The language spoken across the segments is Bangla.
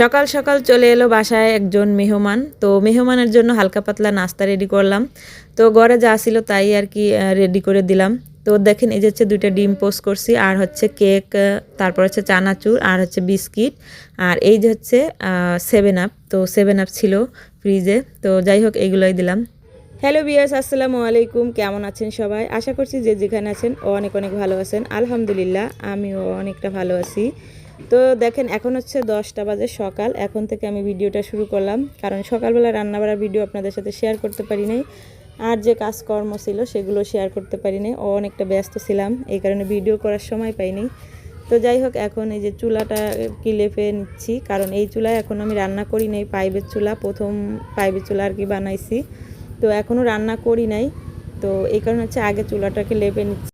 সকাল সকাল চলে এলো বাসায় একজন মেহমান। তো মেহমানের জন্য হালকা পাতলা নাস্তা রেডি করলাম। তো ঘরে যা ছিল তাই আর কি রেডি করে দিলাম। তো দেখেন এই যে হচ্ছে দুইটা ডিম পোস্ট করছি, আর হচ্ছে কেক তারপর হচ্ছে চানাচুর, আর হচ্ছে বিস্কিট, আর এই যে হচ্ছে সেভেন আপ তো সেভেন আপ ছিল ফ্রিজে তো যাই হোক, এইগুলোই দিলাম। হ্যালো বিয়াস আসসালামু আলাইকুম। কেমন আছেন সবাই? আশা করছি যে যেখানে আছেন অনেক অনেক ভালো আছেন। আলহামদুলিল্লাহ, আমিও অনেকটা ভালো আছি। তো দেখেন, এখন হচ্ছে দশটা বাজে সকাল। এখন থেকে আমি ভিডিওটা শুরু করলাম, কারণ সকালবেলা রান্নাবাড়ার ভিডিও আপনাদের সাথে শেয়ার করতে পারি নাই। আর যে কাজকর্ম ছিল, সেগুলো শেয়ার করতে পারিনি ও অনেকটা ব্যস্ত ছিলাম, এই কারণে ভিডিও করার সময় পাইনি। তো যাই হোক, এখন এই যে চুলাটা কি লেপে নিচ্ছি, কারণ এই চুলায় এখন আমি রান্না করি নাই, পাইপের চুলা, প্রথম পাইপের চুলা আর কি বানাইছি। তো এখনও রান্না করি নাই, তো এই কারণে হচ্ছে আগে চুলাটাকে লেপে নিচ্ছি।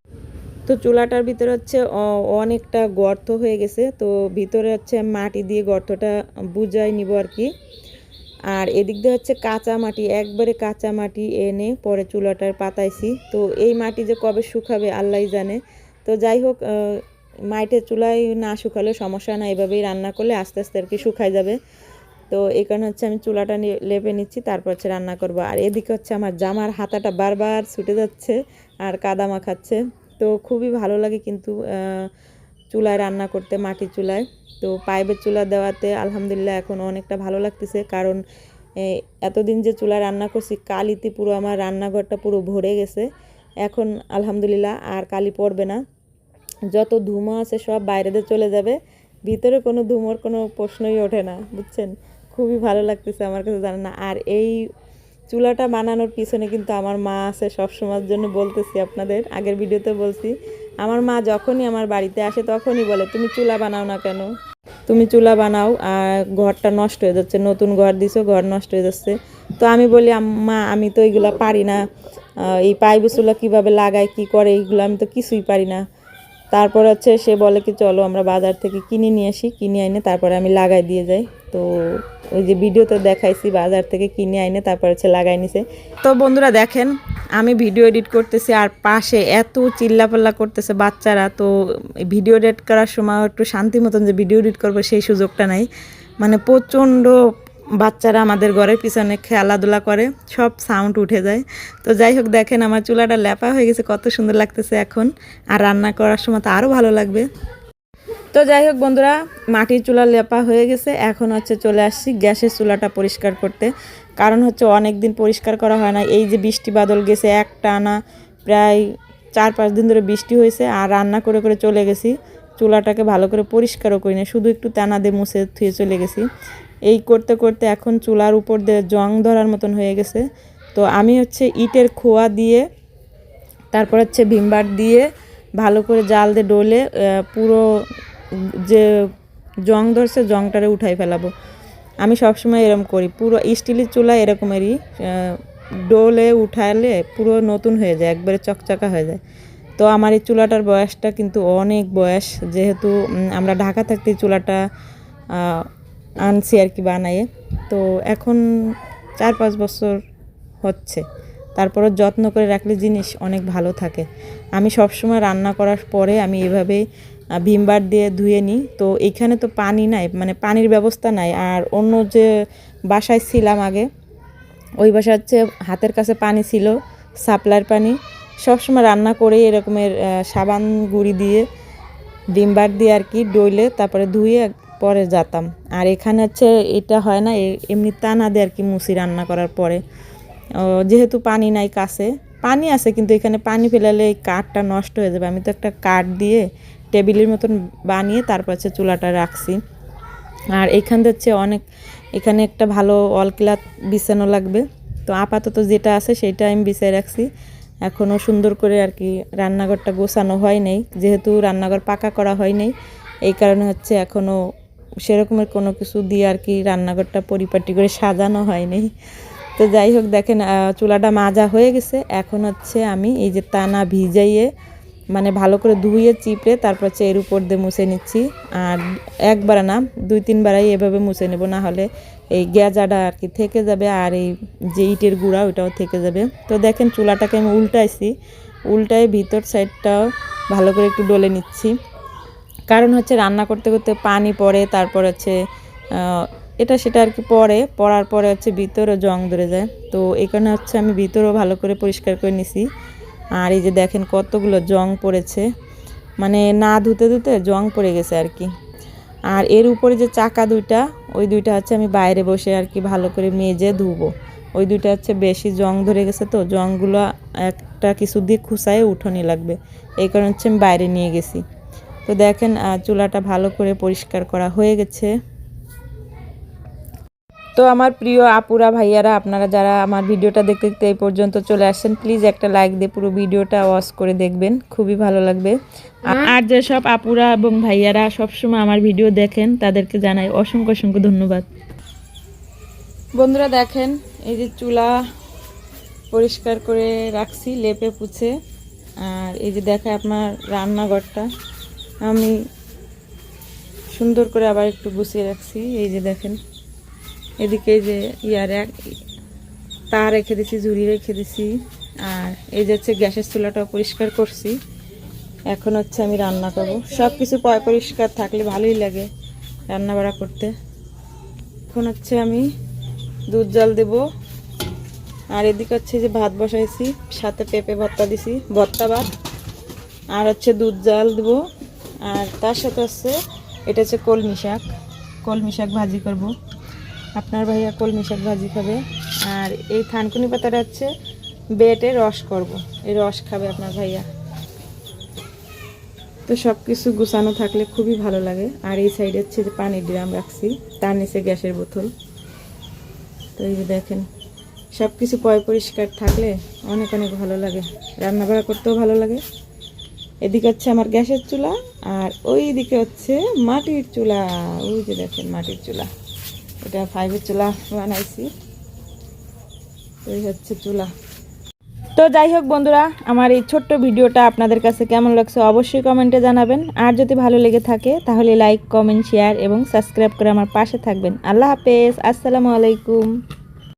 তো চুলাটার ভিতরে হচ্ছে অনেকটা গর্ত হয়ে গেছে। তো ভিতরে হচ্ছে মাটি দিয়ে গর্তটা বুঝাই নিব আর কি। আর এদিক দিয়ে হচ্ছে কাঁচা মাটি, একবারে কাঁচা মাটি এনে পরে চুলাটার পাতাইছি। তো এই মাটি যে কবে শুকাবে আল্লাহ জানে। তো যাই হোক মাটির চুলায় না শুকালে সমস্যা না এভাবেই রান্না করলে আস্তে আস্তে আর কি শুকাই যাবে। তো এই কারণে হচ্ছে আমি চুলাটা লেপে নিচ্ছি, তারপর হচ্ছে রান্না করব। আর এদিকে হচ্ছে আমার জামার হাতাটা বারবার ছুটে যাচ্ছে আর কাদা মাখাচ্ছে তো খুবই ভালো লাগে কিন্তু চুলায় রান্না করতে, মাটির চুলায়। তো পাইপের চুলা দেওয়াতে আলহামদুলিল্লাহ এখন অনেকটা ভালো লাগতেছে কারণ এতদিন যে চুলা রান্না করছি, কালিতে পুরো আমার রান্নাঘরটা পুরো ভরে গেছে। এখন আলহামদুলিল্লাহ আর কালি পড়বে না। যত ধুমো আছে সব বাইরেতে চলে যাবে, ভিতরে কোনো ধুমোর কোনো প্রশ্নই ওঠে না, বুঝছেন? খুবই ভালো লাগতেছে আমার কাছে জানা না আর এই চুলাটা বানানোর পিছনে কিন্তু আমার মা আছে সবসময়ের জন্য বলতেছি আপনাদের। আগের ভিডিওতে বলছি, আমার মা যখনই আমার বাড়িতে আসে তখনই বলে, তুমি চুলা বানাও না কেন? তুমি চুলা বানাও, আর ঘরটা নষ্ট হয়ে যাচ্ছে, নতুন ঘর দিছো, ঘর নষ্ট হয়ে যাচ্ছে। তো আমি বলি মা আমি তো এইগুলা পারি না। এই পাইবে চুলা কীভাবে লাগায়, কি করে এইগুলো আমি তো কিছুই পারি না। তারপর হচ্ছে সে বলে কি, চলো আমরা বাজার থেকে কিনে নিয়ে আসি। কিনে আইনে তারপরে আমি লাগাই দিয়ে যাই। তো ওই যে ভিডিওতে দেখাইছি, বাজার থেকে কিনে আইনে তারপর হচ্ছে লাগাই নিছে। তো বন্ধুরা দেখেন, আমি ভিডিও এডিট করতেছি আর পাশে এত চিল্লাপাল্লা করতেছে বাচ্চারা। তো ভিডিও এডিট করার সময় একটু শান্তি মতন যে ভিডিও এডিট করব সেই সুযোগটা নাই। মানে প্রচণ্ড বাচ্চারা আমাদের ঘরের পিছনে খেলাধুলা করে, সব সাউন্ড উঠে যায়। তো যাই হোক, দেখেন আমার চুলাটা ল্যাপা হয়ে গেছে, কত সুন্দর লাগতেছে এখন। আর রান্না করার সময় তো আরও ভালো লাগবে। তো যাই হোক বন্ধুরা, মাটির চুলা লেপা হয়ে গেছে। এখন হচ্ছে চলে আসছি গ্যাসের চুলাটা পরিষ্কার করতে। কারণ হচ্ছে অনেক দিন পরিষ্কার করা হয় না। এই যে বৃষ্টি বাদল গেছে এক টানা প্রায় চার পাঁচ দিন ধরে বৃষ্টি হয়েছে। আর রান্না করে করে চলে গেছি। চুলাটাকে ভালো করে পরিষ্কারও করি না শুধু একটু টানা দিয়ে মুছে থুয়ে চলে গেছি। এই করতে করতে এখন চুলার উপর দিয়ে জং ধরার মতন হয়ে গেছে। তো আমি হচ্ছে ইটের খোয়া দিয়ে, তারপর হচ্ছে ভিমবার দিয়ে ভালো করে জাল দিয়ে ডলে পুরো যে জং ধরছে জংটারে উঠাই ফেলাবো। আমি সবসময় এরকম করি, পুরো স্টিলের চুলা এরকমেরই ডোলে উঠালে পুরো নতুন হয়ে যায়, একবারে চকচকা হয়ে যায়। তো আমার এই চুলাটার বয়সটা কিন্তু অনেক বয়স, যেহেতু আমরা ঢাকা থাকতে চুলাটা আনছি আর কি বানাইয়ে তো এখন চার পাঁচ বছর হচ্ছে। তারপরও যত্ন করে রাখলে জিনিস অনেক ভালো থাকে। আমি সবসময় রান্না করার পরে আমি এভাবে ভিমবার দিয়ে ধুয়ে নিই। তো এইখানে তো পানি নাই মানে পানির ব্যবস্থা নাই। আর অন্য যে বাসায় ছিলাম আগে, ওই বাসা হচ্ছে হাতের কাছে পানি ছিল, সাপ্লাইয়ের পানি। সবসময় রান্না করে এরকমের সাবান গুঁড়ি দিয়ে ডিমবার দিয়ে আর কি ডইলে তারপরে ধুয়ে পরে যেতাম আর এখানে হচ্ছে এটা হয় না এমনি টানা দিয়ে আর কি মুসি রান্না করার পরে। যেহেতু পানি নাই কাছে, পানি আছে কিন্তু এখানে পানি ফেলালে এই কাঠটা নষ্ট হয়ে যাবে। আমি তো একটা কাঠ দিয়ে টেবিলের মতন বানিয়ে তারপর হচ্ছে চুলাটা রাখছি। আর এখান হচ্ছে অনেক, এখানে একটা ভালো অলক্লাথ বিছানো লাগবে। তো আপাতত যেটা আছে সেটা আমি বিছাই রাখছি। এখনও সুন্দর করে আর কি রান্নাঘরটা গোছানো হয় নাই। যেহেতু রান্নাঘর পাকা করা হয় নাই, এই কারণে হচ্ছে এখনও সেরকমের কোনো কিছু দিয়ে আর কি রান্নাঘরটা পরিপাটি করে সাজানো হয়নি। তো যাই হোক, দেখেন চুলাটা মাজা হয়ে গেছে। এখন হচ্ছে আমি এই যে টানা ভিজাইয়ে মানে ভালো করে ধুয়ে, চিপড়ে, তারপর হচ্ছে এর উপর দিয়ে মুছে নিচ্ছি। আর একবার না, দুই, তিনবারাই এভাবে মুছে নেব, না হলে এই গ্যাজাটা আর কি থেকে যাবে, আর এই যে ইটের গুঁড়া ওইটাও থেকে যাবে। তো দেখেন, চুলাটাকে আমি উল্টাইছি। উল্টায় ভিতর সাইডটাও ভালো করে একটু ডলে নিচ্ছি। কারণ হচ্ছে রান্না করতে করতে পানি পড়ে, তারপর হচ্ছে এটা সেটা আর কি পরে পরার পরে হচ্ছে ভিতরে জং ধরে যায়। তো এই কারণে হচ্ছে আমি ভিতরেও ভালো করে পরিষ্কার করে নিছি। আর এই যে দেখেন কতগুলো জং পড়েছে। মানে না ধুতে ধুতে জং পড়ে গেছে আর কি। আর এর উপরে যে চাকা দুইটা, ওই দুইটা হচ্ছে আমি বাইরে বসে আর কি ভালো করে মেজে ধুবো। ওই দুইটা হচ্ছে বেশি জং ধরে গেছে তো, জংগুলো একটা কিছু দিয়ে খুসায় উঠোনি লাগবে। এই কারণে হচ্ছে আমি বাইরে নিয়ে গেছি। তো দেখেন চুলাটা ভালো করে পরিষ্কার করা হয়ে গেছে। তো আমার প্রিয় আপুরা ভাইয়ারা আপনারা যারা আমার ভিডিওটা দেখতে দেখতে এই পর্যন্ত চলে আসছেন প্লিজ একটা লাইক দিয়ে পুরো ভিডিওটা ওয়াচ করে দেখবেন। খুবই ভালো লাগবে। আর যেসব আপুরা এবং ভাইয়ারা সবসময় আমার ভিডিও দেখেন তাদেরকে জানাই অসংখ্য অসংখ্য ধন্যবাদ। বন্ধুরা দেখেন এই যে চুলা পরিষ্কার করে রাখছি লেপে পুছে। আর এই যে দেখে আপনার রান্নাঘরটা। আমি সুন্দর করে আবার একটু গুছিয়ে রাখছি, এই যে দেখেন। এদিকে যে ইয়ার এক, তা রেখে দিছি, ঝুড়ি রেখে দিছি, আর এই যে হচ্ছে গ্যাসের চুলাটাও পরিষ্কার করছি। এখন হচ্ছে আমি রান্না করব। সব কিছু পয় পরিষ্কার থাকলে ভালোই লাগে রান্না বাড়া করতে। এখন হচ্ছে আমি দুধ জল দেব। আর এদিকে হচ্ছে যে ভাত বসাইছি, সাথে পেঁপে ভর্তা দিছি, ভর্তা ভাত, আর হচ্ছে দুধ জল দেবো। আর তার সাথে হচ্ছে এটা হচ্ছে কলমি শাক। কলমি শাক ভাজি করব। আপনার ভাইয়া কলমি শাক ভাজি খাবে। আর এই থানকুনি পাতাটা হচ্ছে বেটে রস করব। এই রস খাবে আপনার ভাইয়া। তো সব কিছু গুছানো থাকলে খুবই ভালো লাগে। আর এই সাইডে হচ্ছে যে পানির ড্রাম রাখছি। তার নিচে গ্যাসের বোতল। তো এই যে দেখেন সব কিছু পয় পরিষ্কার থাকলে অনেক অনেক ভালো লাগে। রান্না বাড়া করতেও ভালো লাগে। এদিকে হচ্ছে আমার গ্যাসের চুলা আর ওই দিকে হচ্ছে মাটির চুলা। ওই যে দেখেন মাটির চুলা। এটা ফাইভের চুলা বানাইছি। ওই হচ্ছে চুলা। তো যাই হোক বন্ধুরা, আমার এই ছোট্ট ভিডিওটা আপনাদের কাছে কেমন লাগছে অবশ্যই কমেন্টে জানাবেন। আর যদি ভালো লেগে থাকে, তাহলে লাইক কমেন্ট শেয়ার এবং সাবস্ক্রাইব করে আমার পাশে থাকবেন। আল্লাহ হাফেজ। আসসালামু আলাইকুম।